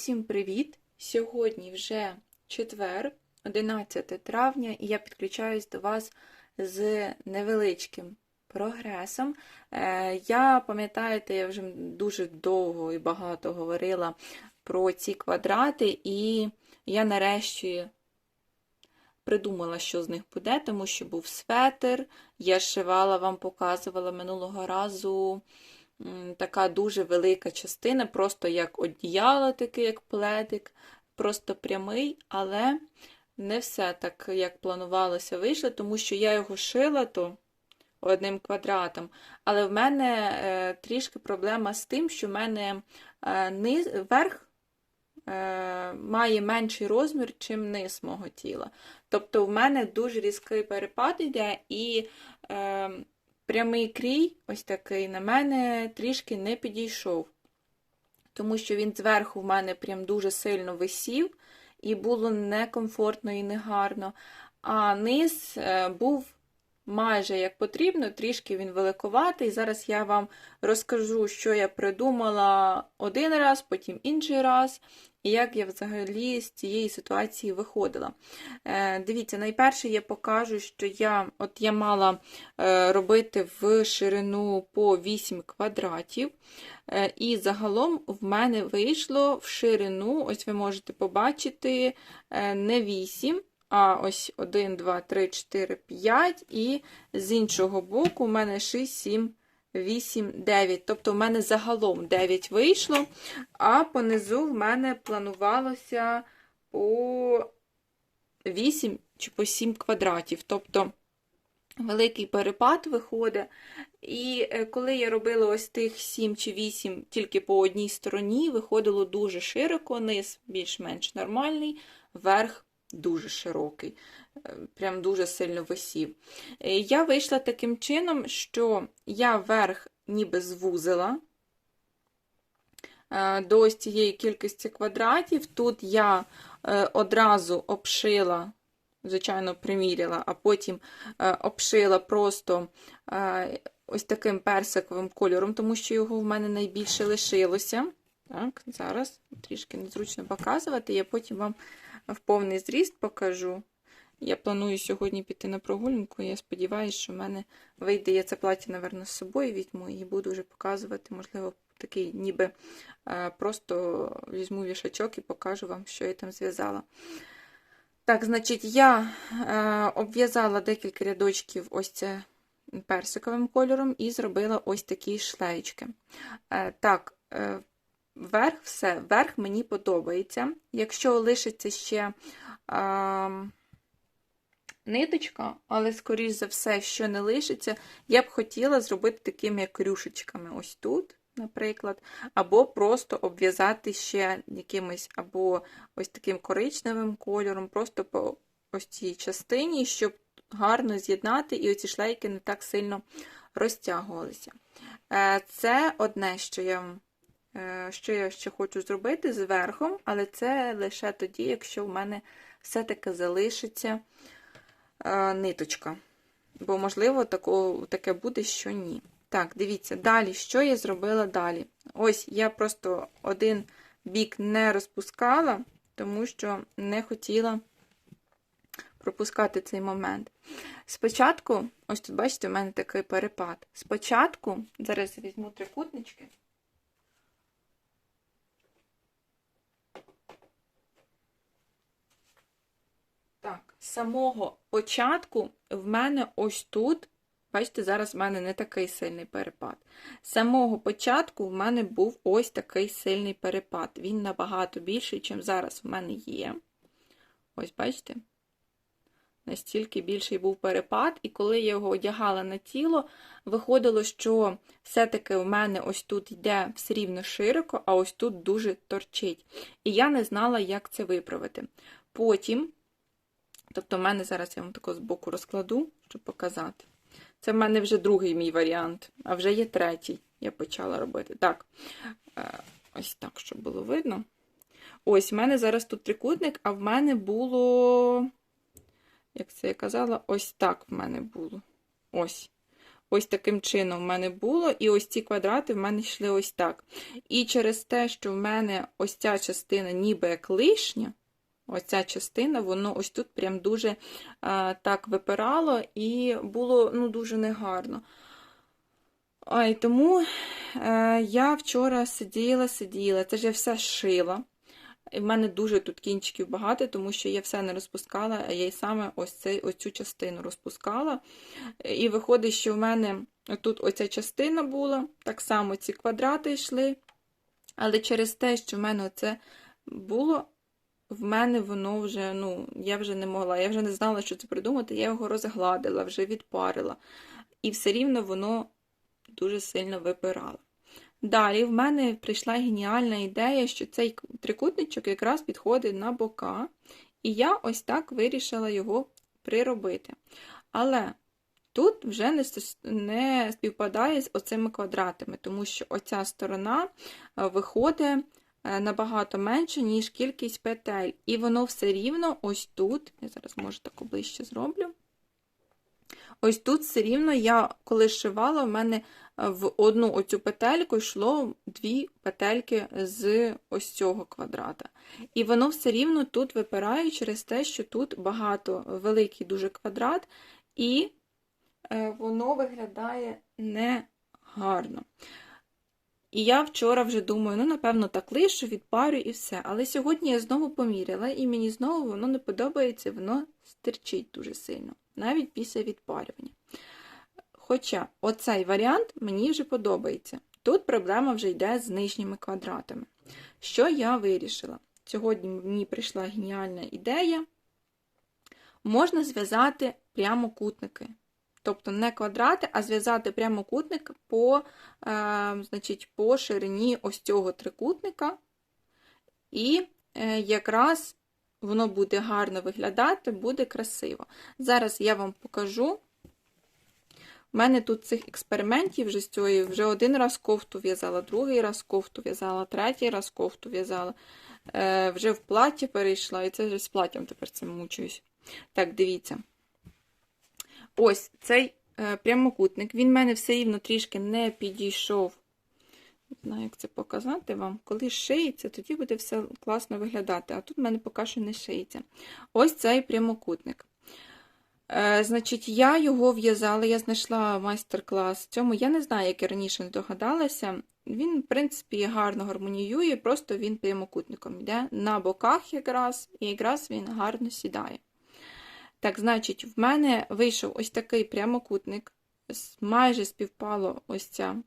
Усім привіт! Сьогодні вже четвер, 11 травня, і я підключаюсь до вас з невеличким прогресом. Е, Я пам'ятаєте, я вже дуже довго і багато говорила про ці квадрати, і я нарешті придумала, що з них буде, тому що був светр. Я шивала, вам показувала минулого разу така дуже велика частина, просто як одіяло, таке, як пледик, просто прямий, але не все так, як планувалося, вийшло, тому що я його шила то одним квадратом. Але в мене е, трішки проблема з тим, що в мене е, низ, верх е, має менший розмір, чим низ мого тіла. Тобто в мене дуже різкий перепад йде, і е, прямий крій, ось такий, на мене трішки не підійшов. Тому що він зверху в мене прям дуже сильно висів, і було некомфортно і негарно. А низ е, був майже як потрібно, трішки він великоватий. Зараз я вам розкажу, що я придумала один раз, потім інший раз, і як я взагалі з цієї ситуації виходила. Е, Дивіться, найперше я покажу, що я от я мала е, робити в ширину по 8 квадратів. Е, І загалом в мене вийшло в ширину, ось ви можете побачити, не 8, а ось 1, 2, 3, 4, 5, і з іншого боку у мене 6, 7, 8, 9. Тобто в мене загалом 9 вийшло, а понизу в мене планувалося по 8 чи по 7 квадратів. Тобто великий перепад виходить. І е, коли я робила ось тих 7 чи 8 тільки по одній стороні, виходило дуже широко, низ більш-менш нормальний, верх дуже широкий, е, прям дуже сильно висів. Е, Я вийшла таким чином, що я верх ніби звузила е, до ось цієї кількості квадратів. Тут я одразу обшила, звичайно, приміряла, а потім обшила просто ось таким персиковим кольором, тому що його в мене найбільше лишилося. Так, зараз трішки незручно показувати, я потім вам в повний зріст покажу. Я планую сьогодні піти на прогулянку, я сподіваюся, що в мене вийде я це плаття, напевно, з собою візьму і буду вже показувати, можливо, такий ніби е, просто візьму вішачок і покажу вам, що я там зв'язала. Так, значить, я е, обв'язала декілька рядочків ось це персиковим кольором і зробила ось такі шлеєчки. Е, так, верх все, верх мені подобається. Якщо лишиться ще а, ниточка, але, скоріш за все, що не лишиться, я б хотіла зробити такими як рюшечками ось тут, наприклад, або просто обв'язати ще якимось, або ось таким коричневим кольором, просто по ось цій частині, щоб гарно з'єднати, і оці шлейки не так сильно розтягувалися. Е, Це одне, що я Е, що я ще хочу зробити з верхом, але це лише тоді, якщо в мене все-таки залишиться е, ниточка. Бо, можливо, таке буде, що ні. Так, дивіться, далі, що я зробила далі? Ось я просто один бік не розпускала, тому що не хотіла пропускати цей момент. Спочатку, ось тут, бачите, у мене такий перепад. Спочатку, зараз візьму трикутнички. Так, з самого початку в мене ось тут, бачите, зараз в мене не такий сильний перепад. З самого початку в мене був ось такий сильний перепад. Він набагато більший, ніж зараз в мене є. Ось, бачите? Настільки більший був перепад, і коли я його одягала на тіло, виходило, що все-таки в мене ось тут йде все рівно широко, а ось тут дуже торчить. І я не знала, як це виправити. Потім. Тобто, в мене зараз я вам тако збоку розкладу, щоб показати. Це в мене вже другий мій варіант, а вже є третій. Я почала робити. Так, е, ось так, щоб було видно. Ось, в мене зараз тут трикутник, а в мене було, як це я казала, ось так в мене було. Ось. ось таким чином в мене було, і ось ці квадрати в мене йшли ось так. І через те, що в мене ось ця частина ніби як лишня, ось ця частина, воно ось тут прям дуже а, так випирало і було ну, дуже негарно. А, тому е, я вчора сиділа, сиділа, це ж я все шила. І в мене дуже тут кінчиків багато, тому що я все не розпускала, а я й саме ось, цей, ось цю частину розпускала. І виходить, що в мене тут оця частина була, так само ці квадрати йшли. Але через те, що в мене оце було, в мене воно вже, ну, я вже не могла, я вже не знала, що це придумати, я його розгладила, вже відпарила. І все рівно воно дуже сильно випирало. Далі в мене прийшла геніальна ідея, що цей трикутничок якраз підходить на бока, і я ось так вирішила його приробити. Але тут вже не, не співпадає з оцими квадратами, тому що оця сторона виходить набагато менше, ніж кількість петель. І воно все рівно ось тут, я зараз може так ближче зроблю. Ось тут все рівно я, коли шивала, в мене в одну оцю петельку йшло дві петельки з ось цього квадрата. І воно все рівно тут випирає через те, що тут багато великий дуже квадрат, і воно виглядає негарно. І я вчора вже думаю, ну, напевно, так лишу, відпарю і все. Але сьогодні я знову поміряла, і мені знову воно не подобається, воно стирчить дуже сильно, навіть після відпарювання. Хоча оцей варіант мені вже подобається. Тут проблема вже йде з нижніми квадратами. Що я вирішила? Сьогодні мені прийшла геніальна ідея. Можна зв'язати прямокутники. Тобто не квадрати, а зв'язати прямокутник по е, значить, по ширині ось цього трикутника. І е, якраз воно буде гарно виглядати, буде красиво. Зараз я вам покажу. У мене тут цих експериментів вже з цієї вже один раз кофту в'язала, другий раз кофту в'язала, третій раз кофту в'язала. Е, Вже в платі перейшла, і це вже з платтям тепер цим мучуюсь. Так, дивіться. Ось цей е, прямокутник, він в мене все рівно трішки не підійшов. Не знаю, як це показати вам. Коли шиється, тоді буде все класно виглядати. А тут в мене поки що не шиється. Ось цей прямокутник. Е, Значить, я його в'язала, я знайшла майстер-клас. Цьому я не знаю, як я раніше не догадалася. Він, в принципі, гарно гармоніює, просто він прямокутником йде на боках якраз, і якраз він гарно сідає. Так, значить, в мене вийшов ось такий прямокутник, майже співпало ось ця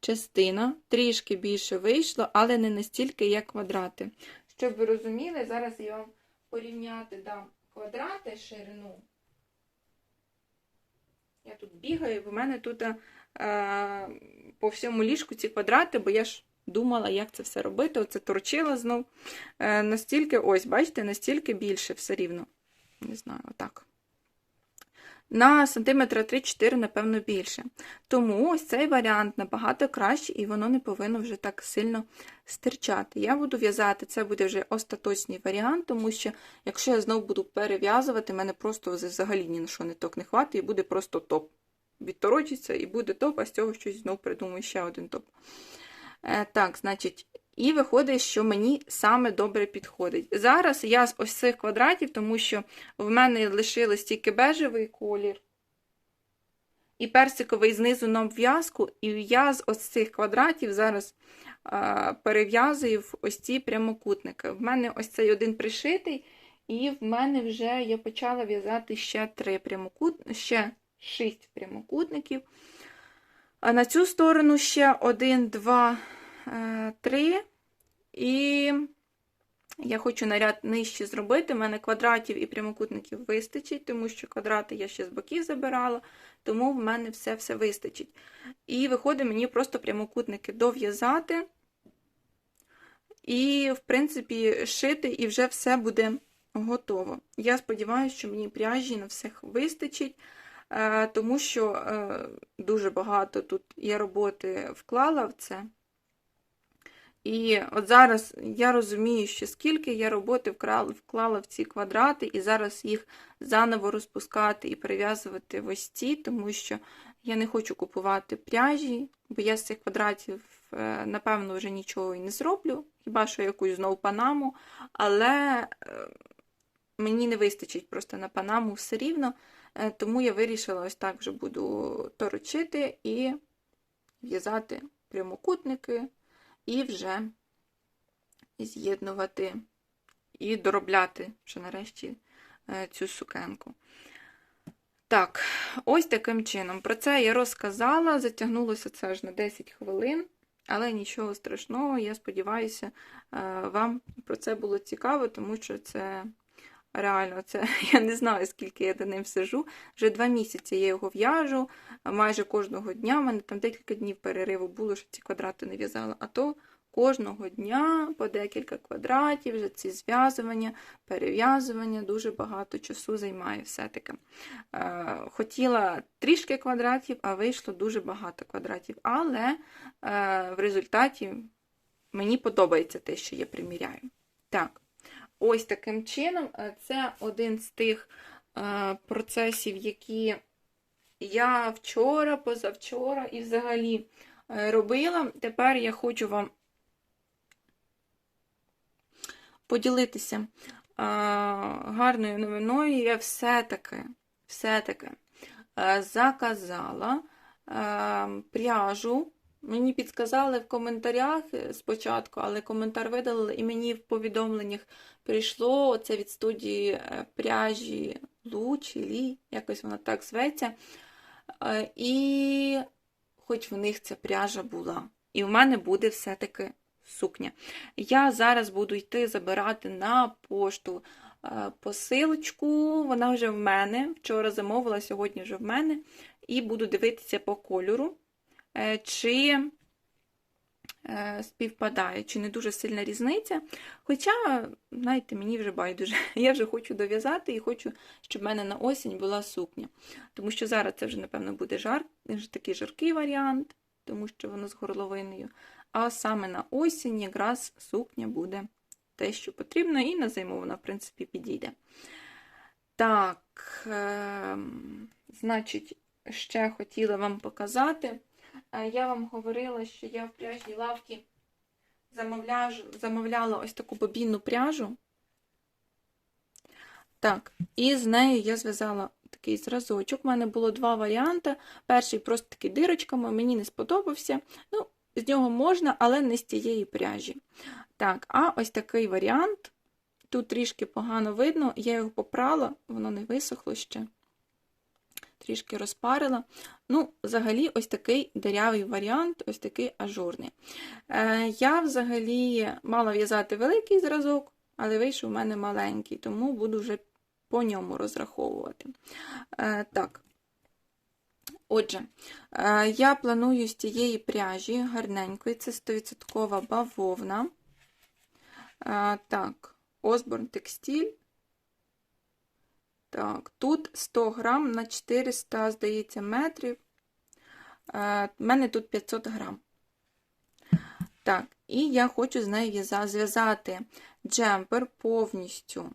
частина, трішки більше вийшло, але не настільки, як квадрати. Щоб ви розуміли, зараз я вам порівняти дам квадрати ширину. Я тут бігаю, в мене тут е, по всьому ліжку ці квадрати, бо я ж думала, як це все робити. Оце торчила знов. А, настільки, ось, бачите, настільки більше все рівно. Не знаю, отак. На сантиметра 3-4, напевно, більше. Тому ось цей варіант набагато краще, і воно не повинно вже так сильно стирчати. Я буду в'язати, це буде вже остаточний варіант, тому що, якщо я знову буду перев'язувати, мене просто взагалі ні на що не ток не хватить, і буде просто топ. Відторочиться і буде топ, а з цього щось знову придумаю ще один топ. Е, так, значить, і виходить, що мені саме добре підходить. Зараз я з ось цих квадратів, тому що в мене лишилось тільки бежевий колір і персиковий знизу на обв'язку, і я з ось цих квадратів зараз а, перев'язую ось ці прямокутники. В мене ось цей один пришитий, і в мене вже я почала в'язати ще три прямокут... ще шість прямокутників. А на цю сторону ще один, два. 3. Е, і я хочу наряд нижче зробити. У мене квадратів і прямокутників вистачить, тому що квадрати я ще з боків забирала, тому в мене все-все вистачить. І виходить, мені просто прямокутники дов'язати. І, в принципі, шити, і вже все буде готово. Я сподіваюся, що мені пряжі на всіх вистачить, е, тому що е, дуже багато тут я роботи вклала в це. І от зараз я розумію, що скільки я роботи вкрала, вклала в ці квадрати, і зараз їх заново розпускати і перев'язувати в ось ці, тому що я не хочу купувати пряжі, бо я з цих квадратів, е, напевно, вже нічого і не зроблю, хіба що якусь знову панаму, але е, мені не вистачить просто на панаму все рівно, е, тому я вирішила ось так вже буду торочити і в'язати прямокутники і вже з'єднувати і доробляти вже нарешті е, цю сукенку. Так, ось таким чином. Про це я розказала, затягнулося це аж на 10 хвилин, але нічого страшного, я сподіваюся, е, вам про це було цікаво, тому що це реально, це я не знаю, скільки я до ним сижу. Вже два місяці я його в'яжу, майже кожного дня. У мене там декілька днів перериву було, що ці квадрати не в'язала, а то кожного дня по декілька квадратів, вже ці зв'язування, перев'язування, дуже багато часу займає все-таки. Е, Хотіла трішки квадратів, а вийшло дуже багато квадратів. Але е, в результаті мені подобається те, що я приміряю. Так, ось таким чином, е, це один з тих е, процесів, які я вчора, позавчора і взагалі е, робила. Тепер я хочу вам поділитися гарною новиною. Я все-таки все-таки заказала пряжу. Мені підказали в коментарях спочатку, але коментар видалили, і мені в повідомленнях прийшло це від студії е, пряжі Лу чи Лі, якось вона так зветься. Е, І хоч в них ця пряжа була. І в мене буде все-таки сукня. Я зараз буду йти забирати на пошту е, посилочку. Вона вже в мене. Вчора замовила, сьогодні вже в мене. І буду дивитися по кольору, е, чи е, співпадає, чи не дуже сильна різниця. Хоча, знаєте, мені вже байдуже. Я вже хочу дов'язати і хочу, щоб в мене на осінь була сукня. Тому що зараз це вже, напевно, буде жар, такий жаркий варіант, тому що воно з горловиною. А саме на осінь якраз сукня буде те, що потрібно, і на зиму вона, в принципі, підійде. Так, е значить, ще хотіла вам показати. Я вам говорила, що я в пряжній лавці замовляла ось таку бобінну пряжу. Так, і з нею я зв'язала такий зразочок. У мене було два варіанти. Перший просто такий дирочками, мені не сподобався. Ну, з нього можна, але не з тієї пряжі. Так, а ось такий варіант. Тут трішки погано видно, я його попрала, воно не висохло ще. Трішки розпарила. Ну, взагалі, ось такий дирявий варіант, ось такий ажурний. Е, Я взагалі мала в'язати великий зразок, але вийшов у мене маленький, тому буду вже по ньому розраховувати. Е, Так, Отже, е, я планую з цієї пряжі гарненької, це 100% бавовна. Е, так, Осборн текстиль. Так, тут 100 грам на 400, здається, метрів. У е, мене тут 500 грам. Так, і я хочу з нею зв'язати джемпер повністю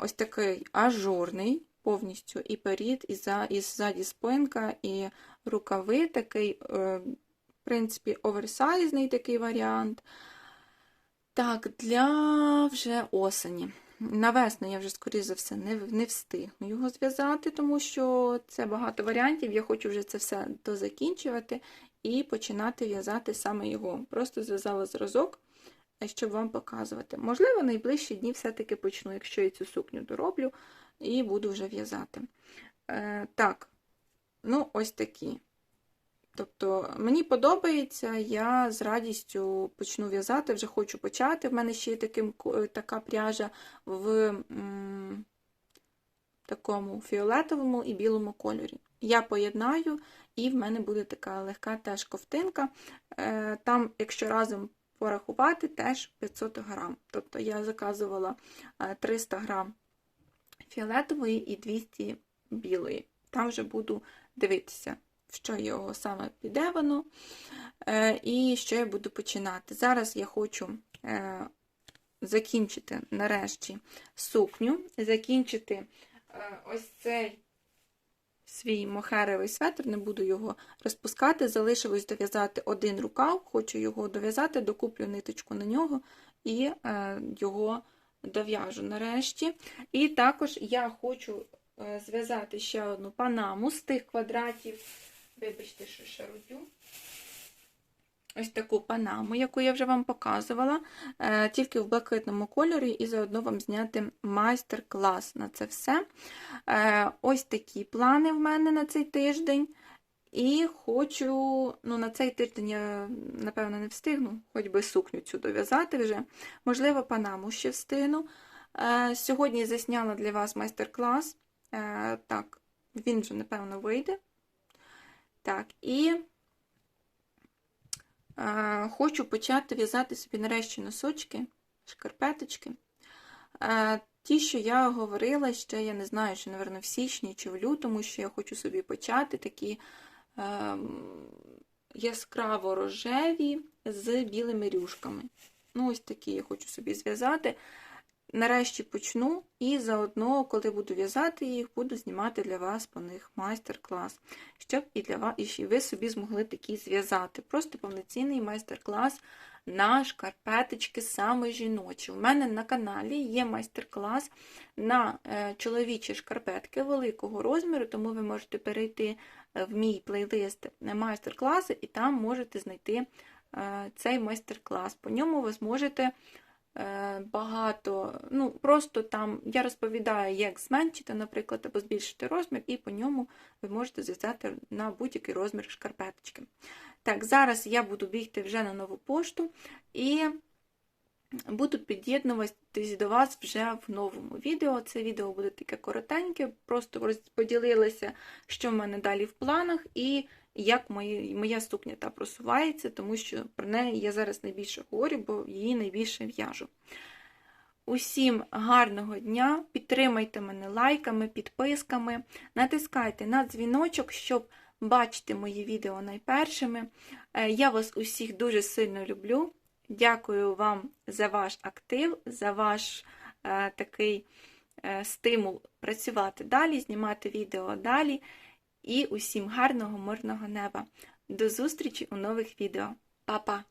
ось такий ажурний повністю і перід, і за, і ззаді спинка, і рукави такий, е, в принципі, оверсайзний такий варіант. Так, для вже осені. На весну я вже, скоріш за все, не не встигну його зв'язати, тому що це багато варіантів. Я хочу вже це все дозакінчувати і починати в'язати саме його. Просто зв'язала зразок, щоб вам показувати. Можливо, найближчі дні все-таки почну, якщо я цю сукню дороблю, і буду вже в'язати. Е, Так, ну, ось такі. Тобто, мені подобається, я з радістю почну в'язати, вже хочу почати. В мене ще є таким, така пряжа в м, такому фіолетовому і білому кольорі. Я поєднаю, і в мене буде така легка теж ковтинка. Е, Там, якщо разом порахувати, теж 500 грам. Тобто я заказувала 300 е, грам фіолетової і 200 білої. Там вже буду дивитися, що його саме піде воно, е, і що я буду починати. Зараз я хочу е, закінчити нарешті сукню, закінчити е, ось цей свій мохеровий светр, не буду його розпускати, залишилось дов'язати один рукав, хочу його дов'язати, докуплю ниточку на нього і його дов'яжу нарешті. І також я хочу зв'язати ще одну панаму з тих квадратів. Вибачте, що шарудю. Ось таку панаму, яку я вже вам показувала, е, тільки в блакитному кольорі, і заодно вам зняти майстер-клас на це все. Е, Ось такі плани в мене на цей тиждень. І хочу, ну на цей тиждень я, напевно, не встигну, хоч би сукню цю дов'язати вже. Можливо, панаму ще встигну. Е, Сьогодні засняла для вас майстер-клас. Так, він вже, напевно, вийде. Так, і е, хочу почати в'язати собі нарешті носочки, шкарпеточки. Е, Ті, що я говорила ще, я не знаю, чи, напевно, в січні чи в лютому, що я хочу собі почати такі е, яскраво рожеві з білими рюшками. Ну, ось такі я хочу собі зв'язати. Нарешті почну, і заодно, коли буду в'язати їх, буду знімати для вас по них майстер-клас, щоб і для вас, і ви собі змогли такі зв'язати. Просто повноцінний майстер-клас на шкарпеточки саме жіночі. У мене на каналі є майстер-клас на е, чоловічі шкарпетки великого розміру, тому ви можете перейти е, в мій плейлист майстер-класи, і там можете знайти е, цей майстер-клас. По ньому ви зможете багато, ну, просто там я розповідаю, як зменшити, наприклад, або збільшити розмір, і по ньому ви можете зв'язати на будь-який розмір шкарпеточки. Так, зараз я буду бігти вже на нову пошту і буду під'єднуватись до вас вже в новому відео. Це відео буде таке коротеньке, просто розподілилася, що в мене далі в планах, і як мої, моя сукня та просувається, тому що про неї я зараз найбільше говорю, бо її найбільше в'яжу. Усім гарного дня! Підтримайте мене лайками, підписками, натискайте на дзвіночок, щоб бачити мої відео найпершими. Е, Я вас усіх дуже сильно люблю. Дякую вам за ваш актив, за ваш е, такий е, стимул працювати далі, знімати відео далі. І усім гарного, мирного неба. До зустрічі у нових відео. Па-па!